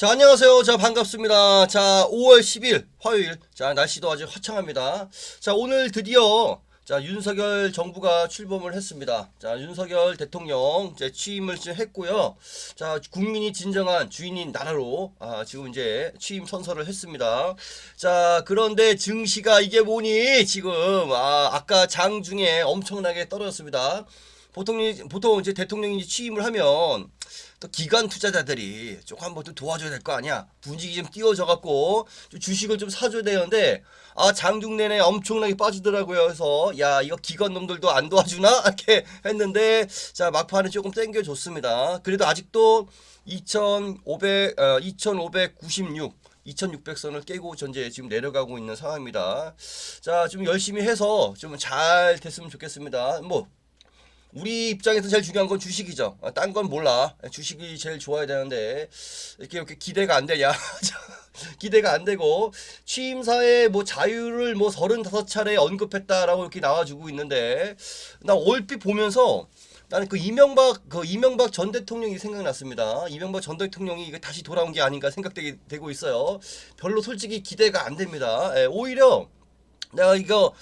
자, 안녕하세요. 자, 반갑습니다. 자, 5월 10일 화요일. 자, 날씨도 아주 화창합니다. 자, 오늘 드디어 자, 윤석열 정부가 출범을 했습니다. 자, 윤석열 대통령 이제 취임을 지금 했고요. 자, 국민이 진정한 주인인 나라로 아, 지금 이제 취임 선서를 했습니다. 자, 그런데 증시가 이게 뭐니? 지금 아, 아까 장 중에 엄청나게 떨어졌습니다. 보통 이- 보통 이제 대통령이 취임을 하면 또 기관 투자자들이 조금 한번 좀 도와줘야 될 거 아니야. 분위기 좀 띄워져 갖고 좀 주식을 좀 사줘야 되는데 아 장중 내내 엄청나게 빠지더라고요. 그래서 야 이거 기관 놈들도 안 도와주나 이렇게 했는데 자 막판에 조금 땡겨줬습니다. 그래도 아직도 2,500 어, 2,596 2600선을 깨고 전제 지금 내려가고 있는 상황입니다. 자, 좀 열심히 해서 좀 잘 됐으면 좋겠습니다. 뭐 우리 입장에서 제일 중요한 건 주식이죠. 아, 딴건 몰라. 주식이 제일 좋아야 되는데 이렇게 이렇게 기대가 안 되냐? 기대가 안 되고 취임사에 뭐 자유를 뭐 35차례 언급했다라고 이렇게 나와주고 있는데 나 얼핏 보면서 나는 그 이명박 그 이명박 전 대통령이 생각났습니다. 이명박 전 대통령이 이게 다시 돌아온 게 아닌가 생각되게 되고 있어요. 별로 솔직히 기대가 안 됩니다. 예, 오히려 내가 이거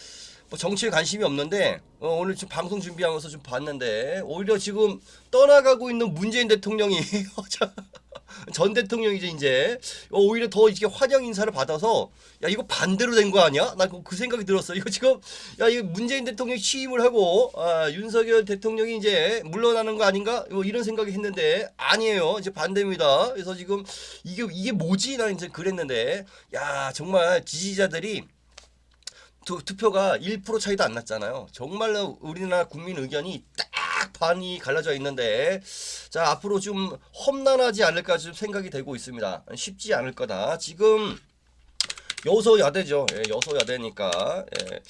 뭐 정치에 관심이 없는데 어, 오늘 지금 방송 준비하면서 좀 봤는데 오히려 지금 떠나가고 있는 문재인 대통령이 전 대통령이죠 이제 어, 오히려 더 이렇게 환영 인사를 받아서 야 이거 반대로 된 거 아니야? 나 그 생각이 들었어. 이거 지금 야 이거 문재인 대통령이 취임을 하고 아, 윤석열 대통령이 이제 물러나는 거 아닌가? 뭐 이런 생각이 했는데 아니에요. 이제 반대입니다. 그래서 지금 이게 이게 뭐지? 나 이제 그랬는데 야 정말 지지자들이 투, 투표가 1% 차이도 안 났잖아요. 정말로 우리나라 국민 의견이 딱 반이 갈라져 있는데 자 앞으로 좀 험난하지 않을까 좀 생각이 되고 있습니다. 쉽지 않을 거다. 지금 여소야대죠. 예, 여소야대니까 예,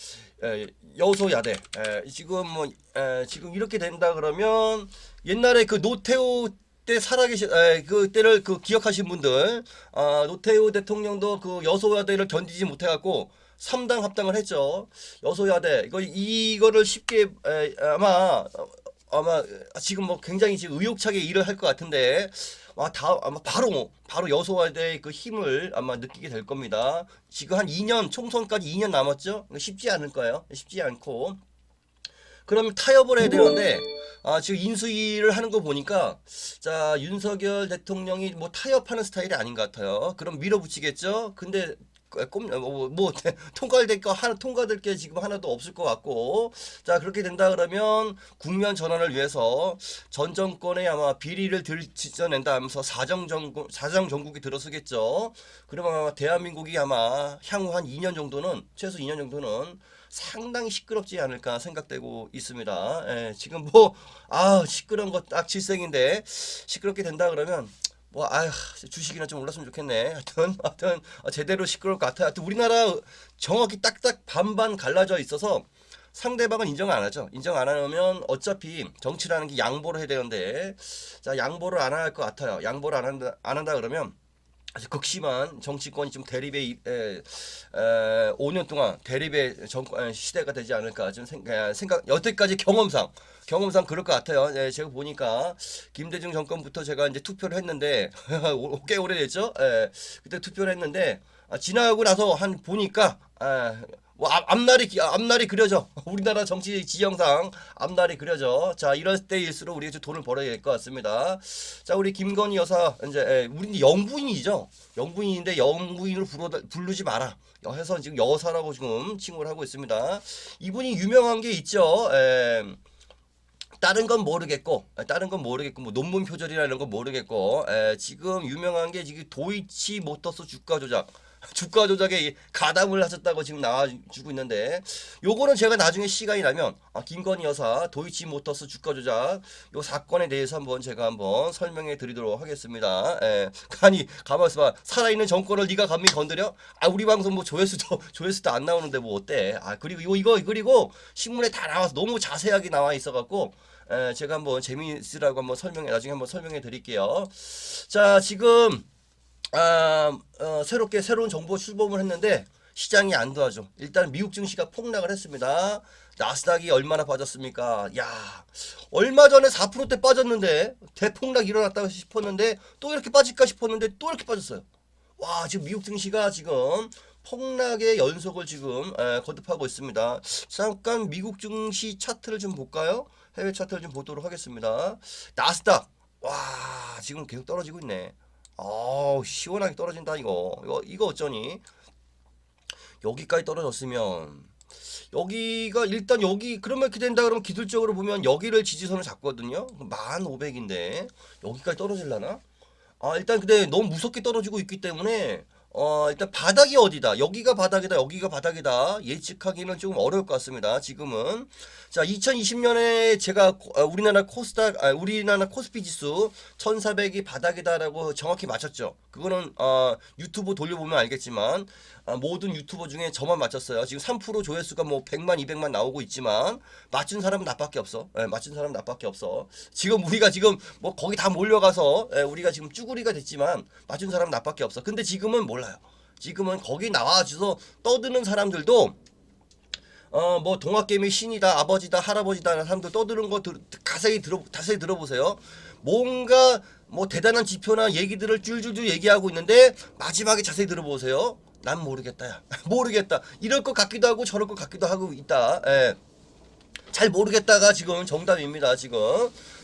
예, 여소야대. 예, 지금 뭐 예, 지금 이렇게 된다 그러면 옛날에 그 노태우 때 살아계신 에, 그 때를 그 기억하신 분들 아, 노태우 대통령도 그 여소야대를 견디지 못해갖고 3당 합당을 했죠. 여소야대 이거 이거를 쉽게 에, 아마 아마 지금 뭐 굉장히 지금 의욕차게 일을 할 것 같은데 아, 다 아마 바로 바로 여소야대의 그 힘을 아마 느끼게 될 겁니다. 지금 한 2년 총선까지 2년 남았죠. 쉽지 않을 거예요. 쉽지 않고 그러면 타협을 해야 되는데 아 지금 인수위를 하는 거 보니까 자 윤석열 대통령이 뭐 타협하는 스타일이 아닌 것 같아요. 그럼 밀어붙이겠죠. 근데 꼼, 뭐, 뭐 통과될 거 하나 통과될 게 지금 하나도 없을 것 같고 자 그렇게 된다 그러면 국면 전환을 위해서 전 정권에 아마 비리를 들지져낸다 하면서 사정 정국 사정 정국이 들어서겠죠. 그러면 아마 대한민국이 아마 향후 한 2년 정도는 최소 2년 정도는 상당히 시끄럽지 않을까 생각되고 있습니다. 예, 지금 뭐, 아, 시끄러운 거딱 질색인데, 시끄럽게 된다 그러면, 뭐, 아휴, 주식이나 좀 올랐으면 좋겠네. 하여튼, 하여튼, 어, 제대로 시끄러울 것 같아요. 하여튼, 우리나라 정확히 딱딱 반반 갈라져 있어서, 상대방은 인정 안 하죠. 인정 안 하면 어차피 정치라는 게 양보를 해야 되는데, 자, 양보를 안 할 것 같아요. 양보를 안 한다, 안 한다 그러면, 아주 극심한 정치권이 좀 대립의 이- 에, 에, 5년 동안 대립의 정권 시대가 되지 않을까 좀 생, 에, 생각 여태까지 경험상 경험상 그럴 것 같아요. 예, 제가 보니까 김대중 정권부터 제가 이제 투표를 했는데 오- 꽤 오래됐죠. 예, 그때 투표를 했는데 아, 지나고 나서 한 보니까 아, 뭐 앞, 앞날이 기- 앞날이 그려져. 우리나라 정치 지형상 앞날이 그려져. 자 이럴 때일수록 우리가 좀 돈을 벌어야 될 것 같습니다. 자 우리 김건희 여사 이제 예, 우리 영부인이죠. 영부인인데 영부인으로 부르, 부르지 마라. 해서 지금 여사라고 지금 칭호를 하고 있습니다. 이분이 유명한 게 있죠. 에, 다른 건 모르겠고 에, 다른 건 모르겠고 뭐 논문 표절이나 이런 건 모르겠고 에, 지금 유명한 게 지금 도이치 모터스 주가 조작 주가 조작에 이 가담을 하셨다고 지금 나와주고 있는데 요거는 제가 나중에 시간이 나면 아, 김건희 여사 도이치 모터스 주가 조작 요 사건에 대해서 한번 제가 한번 설명해 드리도록 하겠습니다. 예. 아니 가만 있어봐 살아있는 정권을 네가 감히 건드려? 아 우리 방송 뭐 조회수도 조회수도 안 나오는데 뭐 어때? 아 그리고 이거 이거 그리고 신문에 다 나와서 너무 자세하게 나와 있어갖고 에, 제가 한번 재미있으라고 한번 설명해 나중에 한번 설명해 드릴게요. 자 지금 아, 어, 새롭게 새로운 정부가 출범을 했는데 시장이 안 도와줘. 일단 미국 증시가 폭락을 했습니다. 나스닥이 얼마나 빠졌습니까? 야, 얼마 전에 4%대 빠졌는데 대폭락 일어났다고 싶었는데 또 이렇게 빠질까 싶었는데 또 이렇게 빠졌어요. 와, 지금 미국 증시가 지금 폭락의 연속을 지금 에, 거듭하고 있습니다. 잠깐 미국 증시 차트를 좀 볼까요? 해외 차트를 좀 보도록 하겠습니다. 나스닥 와 지금 계속 떨어지고 있네. 아우 시원하게 떨어진다 이거 이거 이거 어쩌니? 여기까지 떨어졌으면 여기가 일단 여기 그러면 이렇게 된다 그러면 기술적으로 보면 여기를 지지선을 잡거든요. 만 오백인데 여기까지 떨어질라나? 아 일단 근데 너무 무섭게 떨어지고 있기 때문에 어 일단 바닥이 어디다? 여기가 바닥이다 여기가 바닥이다. 예측하기는 좀 어려울 것 같습니다 지금은. 자 2020년에 제가 우리나라 코스닥 아, 우리나라 코스피 지수 1400이 바닥이다라고 정확히 맞췄죠. 그거는 어 유튜브 돌려보면 알겠지만 아, 모든 유튜버 중에 저만 맞췄어요. 지금 3% 조회수가 뭐 100만 200만 나오고 있지만 맞춘 사람은 나밖에 없어. 예, 맞춘 사람은 나밖에 없어. 지금 우리가 지금 뭐 거기 다 몰려가서 예, 우리가 지금 쭈구리가 됐지만 맞춘 사람은 나밖에 없어. 근데 지금은 몰라요. 지금은 거기 나와줘서 떠드는 사람들도 어 뭐 동학개미 신이다 아버지다 할아버지다 라는 사람들 떠드는 거 들, 가세히 들어 자세히 들어보세요. 뭔가 뭐 대단한 지표나 얘기들을 줄줄줄 얘기하고 있는데 마지막에 자세히 들어보세요 난 모르겠다 야 모르겠다 이럴 것 같기도 하고 저럴 것 같기도 하고 있다 예. 잘 모르겠다가 지금 정답입니다. 지금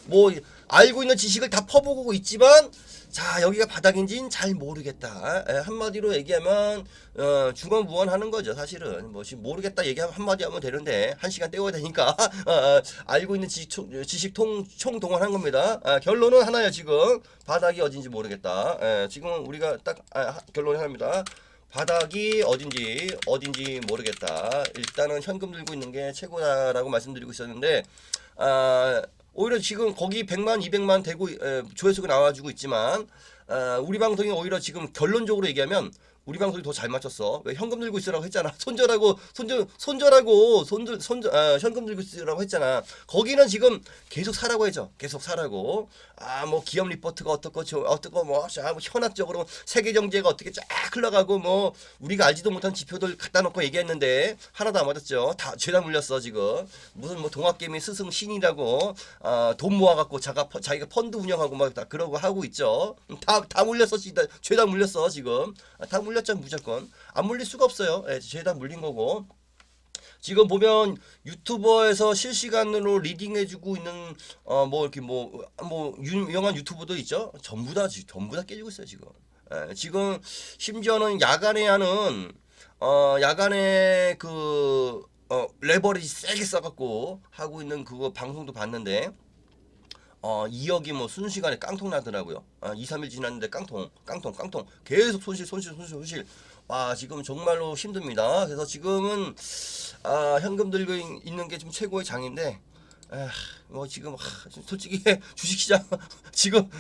뭐 알고 있는 지식을 다 퍼보고 있지만 자 여기가 바닥인지는 잘 모르겠다. 에, 한마디로 얘기하면 어, 중언부언하는 거죠. 사실은 뭐 모르겠다 얘기하면 한마디 하면 되는데 한 시간 때워야 되니까 어, 어, 알고 있는 지식, 총- 지식 통 총동원한 겁니다. 아, 결론은 하나예요. 지금 바닥이 어딘지 모르겠다. 에, 지금 우리가 딱 아, 결론이 하나입니다. 바닥이 어딘지 어딘지 모르겠다. 일단은 현금 들고 있는 게 최고다라고 말씀드리고 있었는데 아, 오히려 지금 거기 100만 200만 되고 에, 조회수가 나와주고 있지만 아, 우리 방송이 오히려 지금 결론적으로 얘기하면 우리 방송이 더 잘 맞췄어. 왜 현금 들고 있으라고 했잖아. 손절하고 손절 손절하고 손절 손절 아, 현금 들고 있으라고 했잖아. 거기는 지금 계속 사라고 해죠. 계속 사라고. 아 뭐 기업 리포트가 어떻고 저 어떻고 뭐, 자, 뭐 현학적으로 세계 경제가 어떻게 쫙 흘러가고 뭐 우리가 알지도 못한 지표들 갖다 놓고 얘기했는데 하나도 안 맞았죠. 다 죄다 물렸어 지금. 무슨 뭐 동학개미 스승 신이라고 아, 돈 모아갖고 자가 퍼- 자기가 펀드 운영하고 막 다 그러고 하고 있죠. 다 다 물렸어 진짜 죄다 물렸어 지금. 아, 다 물렸 죠 무조건. 안 물릴 수가 없어요. 예, 죄다 물린 거고. 지금 보면 유튜버에서 실시간으로 리딩해주고 있는 어 뭐 이렇게 뭐뭐 유명한 유튜버도 있죠. 전부 다 지- 전부 다 깨지고 있어요 지금. 예, 지금 심지어는 야간에 하는 어 야간에 그 어, 레버리지 세게 써갖고 하고 있는 그거 방송도 봤는데 어 2억이 뭐 순식간에 깡통 나더라고요. 아, 2, 3일 지났는데 깡통, 깡통, 깡통 계속 손실, 손실, 손실, 손실. 와 지금 정말로 힘듭니다. 그래서 지금은 아 현금 들고 있- 있는 게좀 최고의 장인데. 아, 뭐 지금 하, 솔직히 주식시장 지금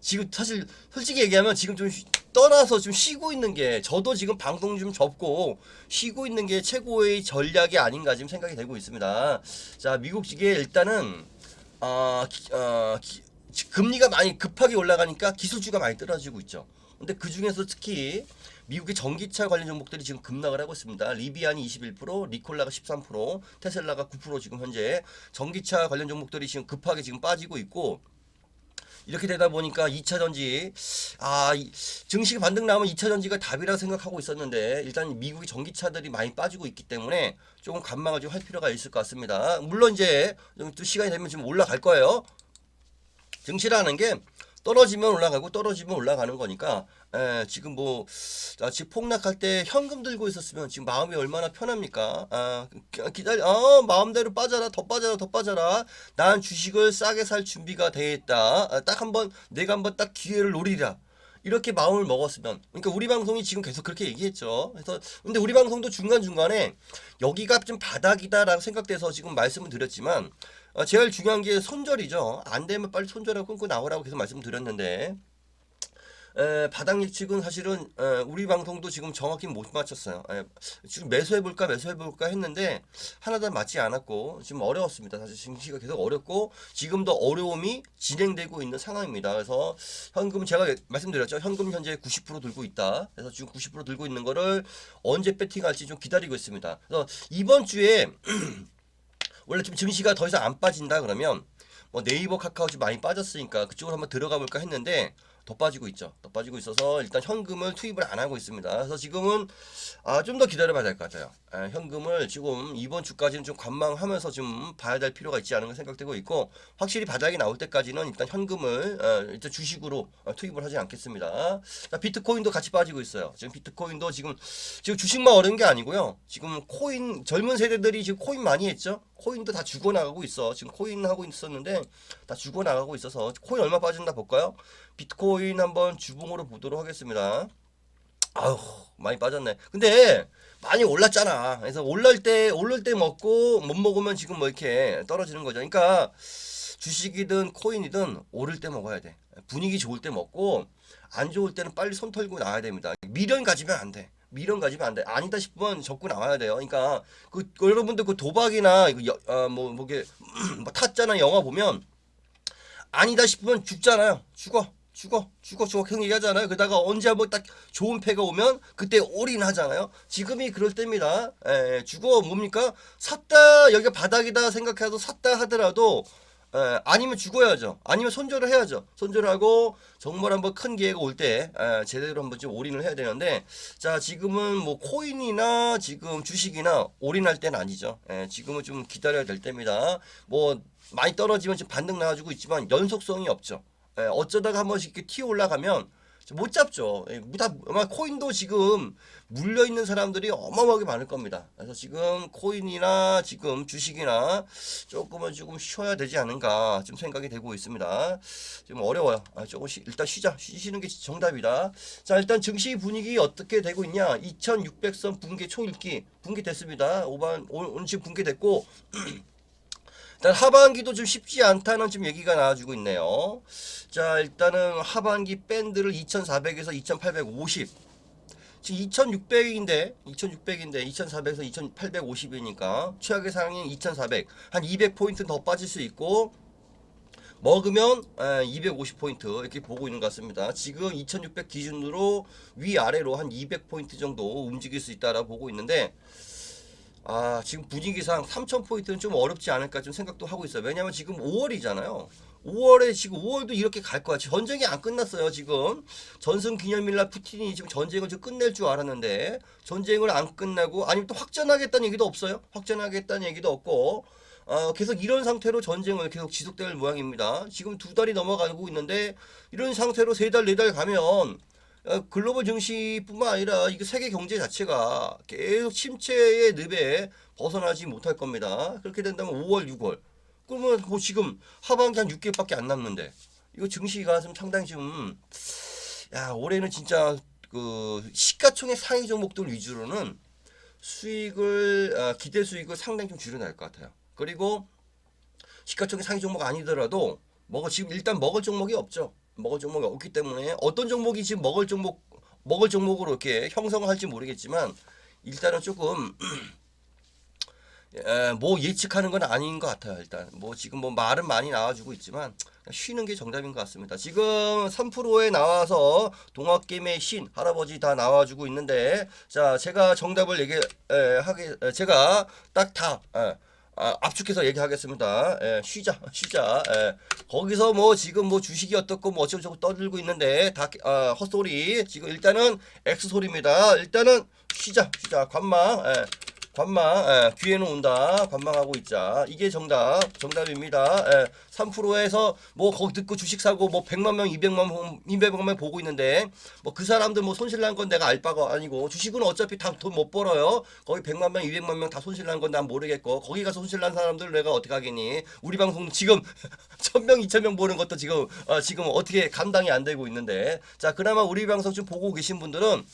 지금 사실 솔직히 얘기하면 지금 좀 쉬- 떠나서 좀 쉬고 있는 게 저도 지금 방송 좀 접고 쉬고 있는 게 최고의 전략이 아닌가 지금 생각이 되고 있습니다. 자 미국 지계 일단은 아, 기- 어, 기- 지- 금리가 많이 급하게 올라가니까 기술주가 많이 떨어지고 있죠. 근데 그 중에서 특히 미국의 전기차 관련 종목들이 지금 급락을 하고 있습니다. 리비안이 21%, 리콜라가 13%, 테슬라가 9% 지금 현재 전기차 관련 종목들이 지금 급하게 지금 빠지고 있고 이렇게 되다 보니까 2차 전지 아 이- 증시가 반등 나오면 2차 전지가 답이라고 생각하고 있었는데 일단 미국의 전기차들이 많이 빠지고 있기 때문에 조금 관망을 좀 할 필요가 있을 것 같습니다. 물론 이제 또 시간이 되면 지금 올라갈 거예요. 증시라는 게 떨어지면 올라가고 떨어지면 올라가는 거니까 에, 지금 뭐 아, 지금 폭락할 때 현금 들고 있었으면 지금 마음이 얼마나 편합니까? 아, 기- 기다려, 어, 마음대로 빠져라, 더 빠져라, 더 빠져라. 난 주식을 싸게 살 준비가 돼 있다. 아, 딱 한번 내가 한번 딱 기회를 노리라. 이렇게 마음을 먹었으면 그러니까 우리 방송이 지금 계속 그렇게 얘기했죠. 그래서 근데 우리 방송도 중간 중간에 여기가 좀 바닥이다라고 생각돼서 지금 말씀을 드렸지만 어, 제일 중요한 게 손절이죠. 안 되면 빨리 손절하고 끊고 나오라고 계속 말씀드렸는데 에, 바닥 예측은 사실은 에, 우리 방송도 지금 정확히 못 맞췄어요. 에, 지금 매수해 볼까 매수해 볼까 했는데 하나도 맞지 않았고 지금 어려웠습니다. 사실 증시가 계속 어렵고 지금도 어려움이 진행되고 있는 상황입니다. 그래서 현금 제가 말씀드렸죠. 현금 현재 90% 들고 있다. 그래서 지금 90% 들고 있는 거를 언제 배팅할지 좀 기다리고 있습니다. 그래서 이번 주에 원래 좀 증시가 더 이상 안 빠진다 그러면 뭐 네이버 카카오 좀 많이 빠졌으니까 그쪽으로 한번 들어가 볼까 했는데 더 빠지고 있죠. 더 빠지고 있어서 일단 현금을 투입을 안 하고 있습니다. 그래서 지금은 아, 좀 더 기다려봐야 될 것 같아요. 아, 현금을 지금 이번 주까지는 좀 관망하면서 좀 봐야 될 필요가 있지 않은가 생각되고 있고 확실히 바닥이 나올 때까지는 일단 현금을 어, 일단 주식으로 어, 투입을 하지 않겠습니다. 자, 비트코인도 같이 빠지고 있어요. 지금 비트코인도 지금 지금 주식만 어려운 게 아니고요. 지금 코인 젊은 세대들이 지금 코인 많이 했죠. 코인도 다 죽어 나가고 있어. 지금 코인 하고 있었는데 다 죽어 나가고 있어서 코인 얼마 빠진다 볼까요? 비트코인 한번 주봉으로 보도록 하겠습니다. 아휴 많이 빠졌네. 근데 많이 올랐잖아. 그래서 올랄 때 올릴 때 먹고 못 먹으면 지금 뭐 이렇게 떨어지는 거죠. 그러니까 주식이든 코인이든 오를 때 먹어야 돼. 분위기 좋을 때 먹고 안 좋을 때는 빨리 손 털고 나와야 됩니다. 미련 가지면 안 돼. 미련 가지면 안 돼. 아니다 싶으면 접고 나와야 돼요. 그러니까 그, 그 여러분들 그 도박이나 이거 여- 어, 뭐 뭐게 뭐 타짜나 영화 보면 아니다 싶으면 죽잖아요. 죽어. 죽어. 죽어. 죽어. 계속 얘기하잖아요. 그러다가 언제 한번 딱 좋은 패가 오면 그때 올인하잖아요. 지금이 그럴 때입니다. 에, 죽어. 뭡니까? 샀다. 여기가 바닥이다 생각해도 샀다 하더라도 에, 아니면 죽어야죠. 아니면 손절을 해야죠. 손절하고 정말 한번 큰 기회가 올 때 제대로 한번 좀 올인을 해야 되는데 자 지금은 뭐 코인이나 지금 주식이나 올인할 때는 아니죠. 에, 지금은 좀 기다려야 될 때입니다. 뭐 많이 떨어지면 지금 반등 나와주고 있지만 연속성이 없죠. 예, 어쩌다가 한 번씩 이렇게 튀어 올라가면 못 잡죠. 예, 다 아마 코인도 지금 물려 있는 사람들이 어마어마하게 많을 겁니다. 그래서 지금 코인이나 지금 주식이나 조금은 조금 쉬어야 되지 않은가 좀 생각이 되고 있습니다. 지금 어려워요. 아, 조금씩 일단 쉬자. 쉬시는 게 정답이다. 자, 일단 증시 분위기 어떻게 되고 있냐? 2,600선 붕괴 총읽기 붕괴됐습니다. 오반 오늘 오늘 지금 붕괴됐고 일단 하반기도 좀 쉽지 않다는 좀 얘기가 나와주고 있네요. 자 일단은 하반기 밴드를 2,400에서 2,850 지금 2,600인데 2,600인데 2,400에서 2,850이니까 최악의 상황이 2,400 한 200포인트 더 빠질 수 있고 먹으면 250포인트 이렇게 보고 있는 것 같습니다. 지금 2600 기준으로 위아래로 한 200포인트 정도 움직일 수 있다라고 보고 있는데 아 지금 분위기상 3,000포인트는 좀 어렵지 않을까 좀 생각도 하고 있어요. 왜냐면 지금 5월이잖아요. 5월에 지금 5월도 이렇게 갈 거야. 전쟁이 안 끝났어요. 지금 전승 기념일날 푸틴이 지금 전쟁을 좀 끝낼 줄 알았는데 전쟁을 안 끝나고 아니면 또 확전하겠다는 얘기도 없어요. 확전하겠다는 얘기도 없고 어, 계속 이런 상태로 전쟁을 계속 지속될 모양입니다. 지금 두 달이 넘어가고 있는데 이런 상태로 세 달, 네 달 가면 어, 글로벌 증시뿐만 아니라 이게 세계 경제 자체가 계속 침체의 늪에 벗어나지 못할 겁니다. 그렇게 된다면 5월, 6월. 그러면 뭐 지금 하반기 한 6개월밖에 안 남는데 이거 증시가 좀 상당히 좀 야, 올해는 진짜 그 시가총액 상위 종목들 위주로는 수익을 아, 기대 수익을 상당히 좀 줄여낼 것 같아요. 그리고 시가총액 상위 종목 아니더라도 먹어 지금 일단 먹을 종목이 없죠. 먹을 종목이 없기 때문에 어떤 종목이 지금 먹을 종목 먹을 종목으로 이렇게 형성할지 모르겠지만 일단은 조금 에, 뭐 예측하는 건 아닌 것 같아요. 일단 뭐 지금 뭐 말은 많이 나와주고 있지만 쉬는 게 정답인 것 같습니다. 지금 3%에 나와서 동학개미의 신 할아버지 다 나와주고 있는데 자 제가 정답을 얘기 에, 하게 에, 제가 딱다 아, 압축해서 얘기하겠습니다. 예, 쉬자, 쉬자. 예. 거기서 뭐 지금 뭐 주식이 어떻고 뭐 어쩌고 저쩌고 떠들고 있는데 다 아, 헛소리. 지금 일단은 X 소리입니다. 일단은 쉬자, 쉬자. 관망. 예. 관망, 예, 뒤에는 온다. 관망하고 있자. 이게 정답, 정답입니다. 예, 3%에서 뭐 거기 듣고 주식 사고 뭐 100만 명, 200만 명, 200만 명 보고 있는데 뭐 그 사람들 뭐 손실 난 건 내가 알 바가 아니고 주식은 어차피 다 돈 못 벌어요. 거기 100만 명, 200만 명 다 손실 난 건 난 모르겠고 거기 가서 손실 난 사람들 내가 어떻게 하겠니? 우리 방송 지금 1000명, 2000명 보는 것도 지금 어, 지금 어떻게 감당이 안 되고 있는데 자, 그나마 우리 방송 좀 보고 계신 분들은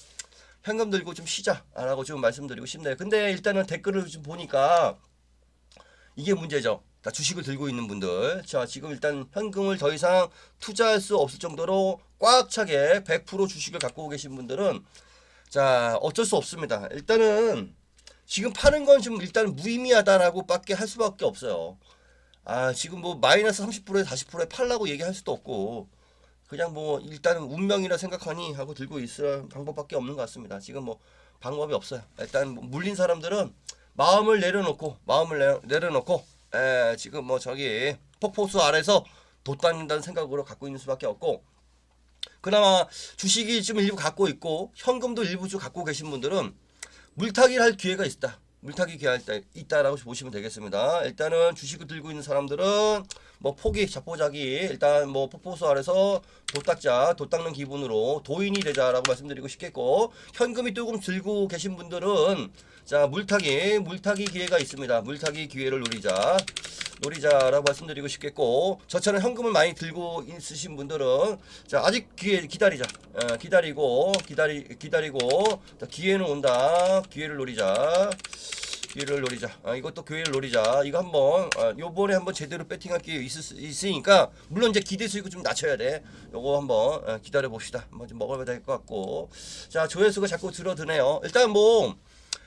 현금 들고 좀 쉬자라고 좀 말씀드리고 싶네요. 근데 일단은 댓글을 좀 보니까 이게 문제죠. 자, 주식을 들고 있는 분들. 자, 지금 일단 현금을 더 이상 투자할 수 없을 정도로 꽉 차게 100% 주식을 갖고 계신 분들은 자, 어쩔 수 없습니다. 일단은 지금 파는 건좀 일단 무의미하다라고 밖에 할 수밖에 없어요. 아, 지금 뭐 마이너스 30%에 40%에 팔라고 얘기할 수도 없고 그냥 뭐 일단은 운명이라 생각하니 하고 들고 있을 방법밖에 없는 것 같습니다. 지금 뭐 방법이 없어요. 일단 뭐 물린 사람들은 마음을 내려놓고 마음을 내, 내려놓고 에, 지금 뭐 저기 폭포수 아래서 돛다닌다는 생각으로 갖고 있는 수밖에 없고 그나마 주식이 좀 일부 갖고 있고 현금도 일부 좀 갖고 계신 분들은 물타기를 할 기회가 있다. 물타기 있다, 있다라고 보시면 되겠습니다. 일단은 주식을 들고 있는 사람들은 뭐 포기, 자포자기 일단 뭐 폭포수 아래서 돛닦자, 돛닦는 기분으로 도인이 되자라고 말씀드리고 싶겠고 현금이 조금 들고 계신 분들은 자 물타기, 물타기 기회가 있습니다. 물타기 기회를 노리자. 노리자라고 말씀드리고 싶겠고 저처럼 현금을 많이 들고 있으신 분들은 자 아직 기회 기다리자. 어, 기다리고 기다리 기다리고 자, 기회는 온다. 기회를 노리자. 기회를 노리자. 아, 이것도 기회를 노리자. 이거 한번 아, 요번에 한번 제대로 배팅할 기회 있을 수 있으니까 물론 이제 기대 수익을 좀 낮춰야 돼. 요거 한번 어, 기다려 봅시다. 한번 좀 먹어봐야 될 것 같고. 자 조회수가 자꾸 줄어드네요. 일단 뭐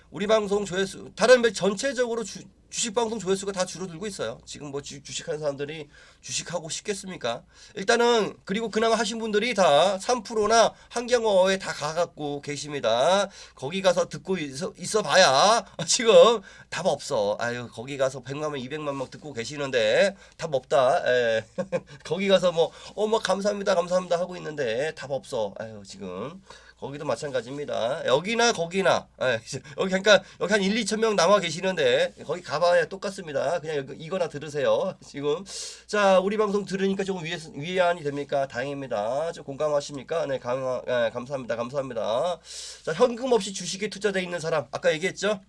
우리 방송 조회수 다른 몇 전체적으로 주, 주식 방송 조회수가 다 줄어들고 있어요. 지금 뭐 주, 주식하는 사람들이 주식하고 싶겠습니까? 일단은 그리고 그나마 하신 분들이 다 3%나 한경어에 다 가갖고 계십니다. 거기 가서 듣고 있어, 있어 봐야 지금 답 없어. 아유 거기 가서 100만 명, 200만 명 듣고 계시는데 답 없다. 에. 거기 가서 뭐어뭐 감사합니다, 감사합니다 하고 있는데 답 없어. 아유 지금. 거기도 마찬가지입니다. 여기나 거기나 예, 여기 그러니까 여기 한 1, 2천 명 남아 계시는데 거기 가봐야 똑같습니다. 그냥 여기 이거나 들으세요. 지금 자 우리 방송 들으니까 조금 위에 위안이 됩니까? 다행입니다. 좀 공감하십니까? 네, 감, 예, 감사합니다. 감사합니다. 자 현금 없이 주식에 투자돼 있는 사람 아까 얘기했죠?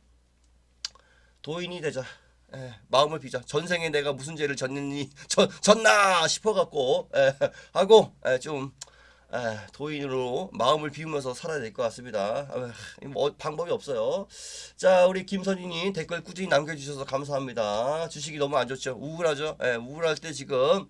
도인이 되자. 예, 마음을 비자. 전생에 내가 무슨 죄를 졌느니 졌, 졌나 싶어갖고 예, 하고 예, 좀 에, 도인으로 마음을 비우면서 살아야 될 것 같습니다. 아, 뭐 방법이 없어요. 자, 우리 김선희님 댓글 꾸준히 남겨주셔서 감사합니다. 주식이 너무 안 좋죠. 우울하죠. 에, 우울할 때 지금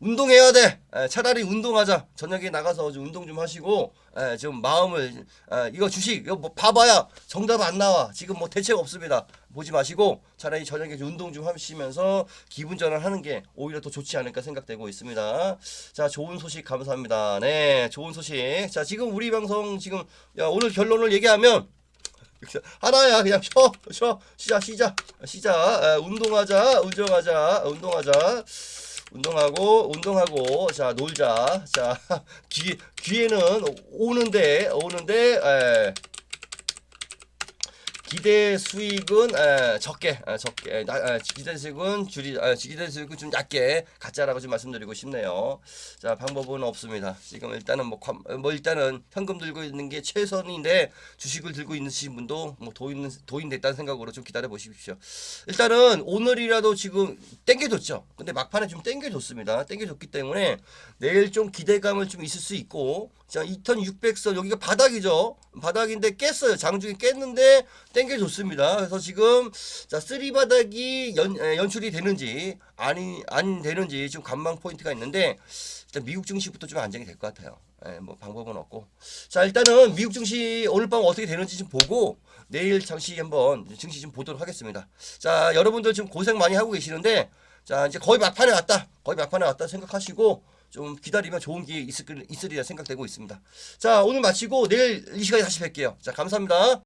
운동해야 돼. 에, 차라리 운동하자. 저녁에 나가서 좀 운동 좀 하시고 에, 좀 마음을 에, 이거 주식 이거 뭐 봐봐야 정답 안 나와. 지금 뭐 대책 없습니다. 보지 마시고 차라리 저녁에 좀 운동 좀 하시면서 기분 전환하는 게 오히려 더 좋지 않을까 생각되고 있습니다. 자, 좋은 소식 감사합니다. 네, 좋은 소식. 자, 지금 우리 방송 지금 야, 오늘 결론을 얘기하면 하나야 그냥 쉬어 쉬어 쉬자 쉬자 쉬자 에, 운동하자 운동하자 운동하자 운동하고 운동하고 자 놀자. 자 귀, 귀에는 오는데 오는데 에, 기대 수익은 에, 적게 에, 적게 에, 나, 에, 기대 수익은 줄이 에, 기대 수익은 좀 낮게 가짜라고 좀 말씀드리고 싶네요. 자 방법은 없습니다. 지금 일단은 뭐, 관- 뭐 일단은 현금 들고 있는 게 최선인데 주식을 들고 있으신 분도 뭐 도인 도인 됐다는 생각으로 좀 기다려 보십시오. 일단은 오늘이라도 지금 땡겨줬죠. 근데 막판에 좀 땡겨줬습니다. 땡겨줬기 때문에 내일 좀 기대감을 좀 있을 수 있고 자 2,600선 여기가 바닥이죠. 바닥인데 깼어요. 장중에 깼는데 땡겨줬습니다. 그래서 지금 자 쓰리 바닥이 연, 에, 연출이 되는지 아니 안 되는지 지금 관망 포인트가 있는데 일단 미국 증시부터 좀 안정이 될 것 같아요. 예, 뭐 방법은 없고 자 일단은 미국 증시 오늘 밤 어떻게 되는지 좀 보고 내일 잠시 한번 증시 좀 보도록 하겠습니다. 자 여러분들 지금 고생 많이 하고 계시는데 자 이제 거의 막판에 왔다 거의 막판에 왔다 생각하시고 좀 기다리면 좋은 기회 있을, 있으리라 생각되고 있습니다. 자 오늘 마치고 내일 이 시간에 다시 뵐게요. 자 감사합니다.